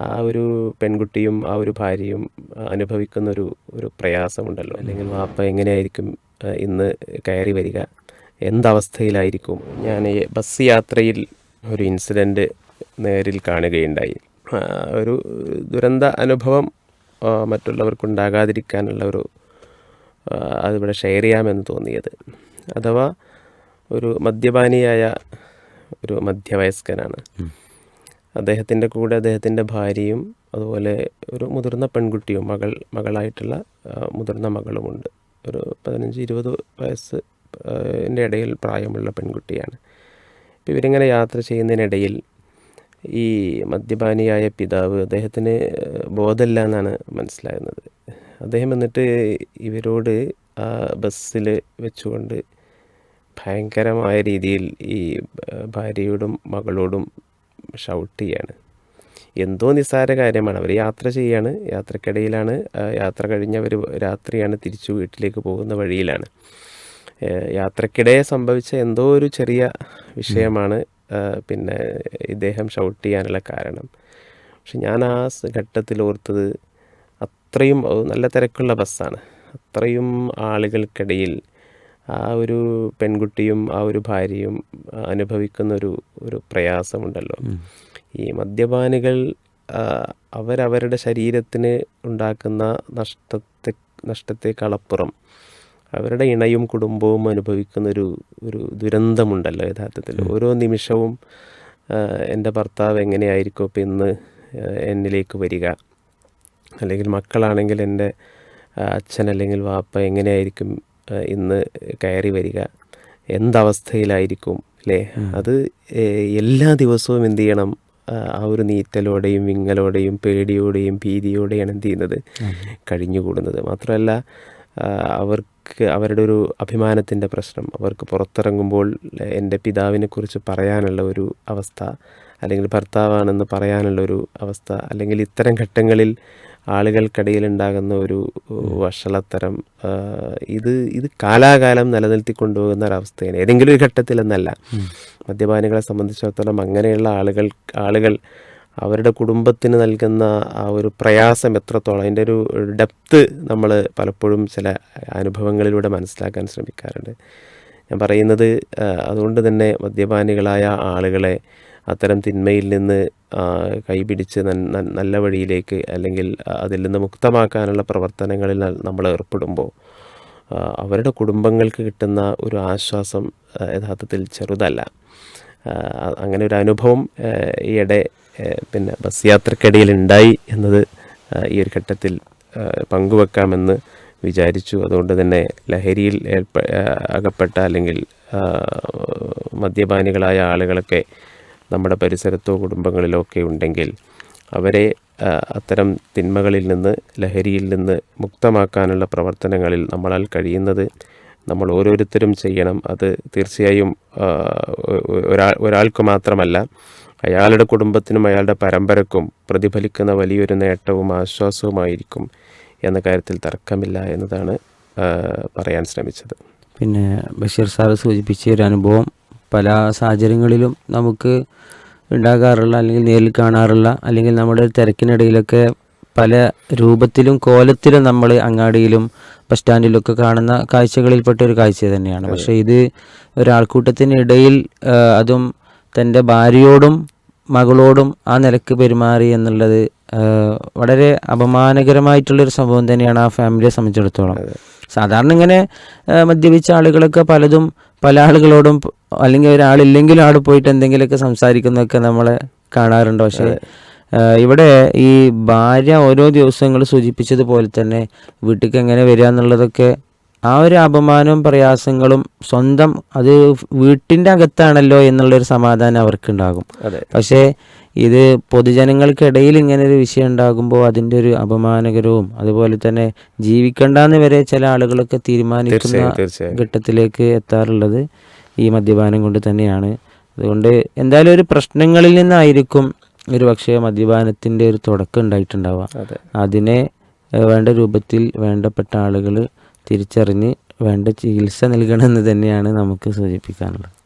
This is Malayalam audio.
ആ ഒരു പെൺകുട്ടിയും ആ ഒരു ഭാര്യയും അനുഭവിക്കുന്ന ഒരു ഒരു പ്രയാസമുണ്ടല്ലോ. അല്ലെങ്കിൽ വാപ്പ എങ്ങനെയായിരിക്കും ഇന്ന് കയറി വരിക? എന്തവസ്ഥയിലായിരിക്കും? ഞാൻ ബസ് യാത്രയിൽ ഒരു ഇൻസിഡന്റ് നേരിൽ കാണുകയുണ്ടായി. ഒരു ദുരന്ത അനുഭവം മറ്റുള്ളവർക്കുണ്ടാകാതിരിക്കാനുള്ള ഒരു അതിവിടെ ഷെയർ ചെയ്യാമെന്ന് തോന്നിയത്. അഥവാ ഒരു മദ്യപാനിയായ ഒരു മധ്യവയസ്കനാണ്. അദ്ദേഹത്തിന്റെ കൂടെ അദ്ദേഹത്തിന്റെ ഭാര്യയും അതുപോലെ ഒരു മുതിർന്ന പെൺകുട്ടിയും മകൾ മകളായിട്ടുള്ള മുതിർന്ന മകളുമുണ്ട്. ഒരു പതിനഞ്ച് ഇരുപത് വയസ്സ് എന്റെ ഇടയിൽ പ്രായമുള്ള പെൺകുട്ടിയാണ്. ഇപ്പോൾ ഇവരിങ്ങനെ യാത്ര ചെയ്യുന്നതിനിടയിൽ ഈ മദ്യപാനിയായ പിതാവ് അദ്ദേഹത്തിന് ബോധമില്ല എന്നാണ് മനസ്സിലാകുന്നത്. അദ്ദേഹം എന്നിട്ട് ഇവരോട് ആ ബസ്സിൽ വെച്ചുകൊണ്ട് ഭയങ്കരമായ രീതിയിൽ ഈ ഭാര്യയോടും മകളോടും ഷൗട്ട് ചെയ്യാണ്. എന്തോ നിസ്സാര കാര്യമാണ്. അവർ യാത്ര ചെയ്യാണ്. യാത്രക്കിടയിലാണ്. യാത്ര കഴിഞ്ഞവർ രാത്രിയാണ് തിരിച്ചു വീട്ടിലേക്ക് പോകുന്ന വഴിയിലാണ്. യാത്രക്കിടെ സംഭവിച്ച എന്തോ ഒരു ചെറിയ വിഷയമാണ്. പിന്നെ ഇദ്ദേഹം ഷൗട്ട് ചെയ്യാനുള്ള കാരണം. പക്ഷെ ഞാൻ ആ ഘട്ടത്തിൽ ഓർത്തത് അത്രയും അത് നല്ല തിരക്കുള്ള ബസ്സാണ്. അത്രയും ആളുകൾക്കിടയിൽ ആ ഒരു പെൺകുട്ടിയും ആ ഒരു ഭാര്യയും അനുഭവിക്കുന്ന ഒരു ഒരു പ്രയാസമുണ്ടല്ലോ. ഈ മദ്യപാനികൾ അവരവരുടെ ശരീരത്തിന് ഉണ്ടാക്കുന്ന നഷ്ടത്തെ നഷ്ടത്തെക്കാളപ്പുറം അവരുടെ ഇണയും കുടുംബവും അനുഭവിക്കുന്ന ഒരു ഒരു ദുരന്തമുണ്ടല്ലോ യഥാർത്ഥത്തിൽ. ഓരോ നിമിഷവും എന്റെ ഭർത്താവ് എങ്ങനെയായിരിക്കും ഇപ്പം ഇന്ന് എന്നിലേക്ക് വരിക? അല്ലെങ്കിൽ മക്കളാണെങ്കിൽ എന്റെ അച്ഛൻ അല്ലെങ്കിൽ വാപ്പ എങ്ങനെയായിരിക്കും ഇന്ന് കയറി വരിക. എന്തവസ്ഥയിലായിരിക്കും അല്ലേ അത് എല്ലാ ദിവസവും എന്ത് ചെയ്യണം? ആ, ഒരു നീറ്റലോടെയും വിങ്ങലോടെയും പേടിയോടെയും ഭീതിയോടെയാണ് എന്ത് ചെയ്യുന്നത്? കഴിഞ്ഞുകൂടുന്നത്. മാത്രമല്ല അവർക്ക് അവരുടെ ഒരു അഭിമാനത്തിന്റെ പ്രശ്നം. അവർക്ക് പുറത്തിറങ്ങുമ്പോൾ എന്റെ പിതാവിനെ കുറിച്ച് പറയാനുള്ള ഒരു അവസ്ഥ അല്ലെങ്കിൽ ഭർത്താവാണെന്ന് പറയാനുള്ള ഒരു അവസ്ഥ അല്ലെങ്കിൽ ഇത്തരം ഘട്ടങ്ങളിൽ ആളുകൾക്കിടയിൽ ഉണ്ടാകുന്ന ഒരു വഷളത്തരം ഇത് ഇത് കാലാകാലം നിലനിർത്തി കൊണ്ടുപോകുന്ന ഒരവസ്ഥയാണ്. ഏതെങ്കിലും ഒരു ഘട്ടത്തിലെന്നല്ല. മദ്യപാനികളെ സംബന്ധിച്ചിടത്തോളം അങ്ങനെയുള്ള ആളുകൾ ആളുകൾ അവരുടെ കുടുംബത്തിന് നൽകുന്ന ആ ഒരു പ്രയാസം എത്രത്തോളം അതിന്റെ ഒരു ഡെപ്ത് നമ്മൾ പലപ്പോഴും ചില അനുഭവങ്ങളിലൂടെ മനസ്സിലാക്കാൻ ശ്രമിക്കാറുണ്ട്. ഞാൻ പറയുന്നത് അതുകൊണ്ട് തന്നെ മദ്യപാനികളായ ആളുകളെ അത്തരം തിന്മയിൽ നിന്ന് കൈപിടിച്ച് നല്ല വഴിയിലേക്ക് അല്ലെങ്കിൽ അതിൽ നിന്ന് മുക്തമാക്കാനുള്ള പ്രവർത്തനങ്ങളിൽ നമ്മൾ ഏർപ്പെടുമ്പോൾ അവരുടെ കുടുംബങ്ങൾക്ക് കിട്ടുന്ന ഒരു ആശ്വാസം യഥാർത്ഥത്തിൽ ചെറുതല്ല. അങ്ങനെ ഒരു അനുഭവം ഈയിടെ പിന്നെ ബസ് യാത്രക്കിടയിൽ ഉണ്ടായി എന്നത് ഈ ഒരു ഘട്ടത്തിൽ പങ്കുവെക്കാമെന്ന് വിചാരിച്ചു. അതുകൊണ്ട് തന്നെ ലഹരിയിൽ ഏർപ്പ അകപ്പെട്ട അല്ലെങ്കിൽ മദ്യപാനികളായ ആളുകളൊക്കെ നമ്മുടെ പരിസരത്തോ കുടുംബങ്ങളിലോ ഒക്കെ ഉണ്ടെങ്കിൽ അവരെ അത്തരം തിന്മകളിൽ നിന്ന് ലഹരിയിൽ നിന്ന് മുക്തമാക്കാനുള്ള പ്രവർത്തനങ്ങളിൽ നമ്മളാൽ കഴിയുന്നത് നമ്മൾ ഓരോരുത്തരും ചെയ്യണം. അത് തീർച്ചയായും ഒരാൾ ഒരാൾക്ക് മാത്രമല്ല അയാളുടെ കുടുംബത്തിനും അയാളുടെ പരമ്പരക്കും പ്രതിഫലിക്കുന്ന വലിയൊരു നേട്ടവും ആശ്വാസവുമായിരിക്കും എന്ന കാര്യത്തിൽ തർക്കമില്ല എന്നതാണ് പറയാൻ ശ്രമിച്ചത്. പിന്നെ ബഷീർ സാറ് സൂചിപ്പിച്ച ഒരു അനുഭവം പല സാഹചര്യങ്ങളിലും നമുക്ക് ഉണ്ടാകാറുള്ള അല്ലെങ്കിൽ നേരിൽ കാണാറുള്ള അല്ലെങ്കിൽ നമ്മുടെ തിരക്കിനിടയിലൊക്കെ പല രൂപത്തിലും കോലത്തിലും നമ്മൾ അങ്ങാടിയിലും ബസ് സ്റ്റാൻഡിലൊക്കെ കാണുന്ന കാഴ്ചകളിൽപ്പെട്ട ഒരു കാഴ്ച തന്നെയാണ്. പക്ഷേ ഇത് ഒരാൾക്കൂട്ടത്തിനിടയിൽ ഇടയിൽ അതും തന്റെ ഭാര്യയോടും മകളോടും ആ നിലയ്ക്ക് പെരുമാറി എന്നുള്ളത് വളരെ അപമാനകരമായിട്ടുള്ളൊരു സംഭവം തന്നെയാണ് ആ ഫാമിലിയെ സംബന്ധിച്ചിടത്തോളം. സാധാരണ ഇങ്ങനെ മദ്യപിച്ച ആളുകളൊക്കെ പലതും പല ആളുകളോടും അല്ലെങ്കിൽ ഒരാളില്ലെങ്കിലും ആൾ പോയിട്ട് എന്തെങ്കിലുമൊക്കെ സംസാരിക്കുന്നതൊക്കെ നമ്മളെ കാണാറുണ്ട്. പക്ഷേ ഇവിടെ ഈ ഭാര്യ ഓരോ ദിവസങ്ങൾ സൂചിപ്പിച്ചതുപോലെ തന്നെ വീട്ടിലേക്ക് എങ്ങനെ വരിക എന്നുള്ളതൊക്കെ ആ ഒരു അപമാനവും പ്രയാസങ്ങളും സ്വന്തം അത് വീട്ടിന്റെ അകത്താണല്ലോ എന്നുള്ളൊരു സമാധാനം അവർക്കുണ്ടാകും. പക്ഷേ ഇത് പൊതുജനങ്ങൾക്കിടയിൽ ഇങ്ങനെ ഒരു വിഷയം ഉണ്ടാകുമ്പോൾ അതിന്റെ ഒരു അപമാനകരവും അതുപോലെ തന്നെ ജീവിക്കണ്ടെന്ന് വരെ ചില ആളുകളൊക്കെ തീരുമാനിക്കുന്ന ഘട്ടത്തിലേക്ക് എത്താറുള്ളത് ഈ മദ്യപാനം കൊണ്ട് തന്നെയാണ്. അതുകൊണ്ട് എന്തായാലും ഒരു പ്രശ്നങ്ങളിൽ നിന്നായിരിക്കും ഒരു പക്ഷേ മദ്യപാനത്തിന്റെ ഒരു തുടക്കം ഉണ്ടായിട്ടുണ്ടാവുക. അതിനെ വേണ്ട രൂപത്തിൽ വേണ്ടപ്പെട്ട ആളുകൾ തിരിച്ചറിഞ്ഞ് വേണ്ട ചികിത്സ നൽകണമെന്ന് തന്നെയാണ് നമുക്ക് സൂചിപ്പിക്കാനുള്ളത്.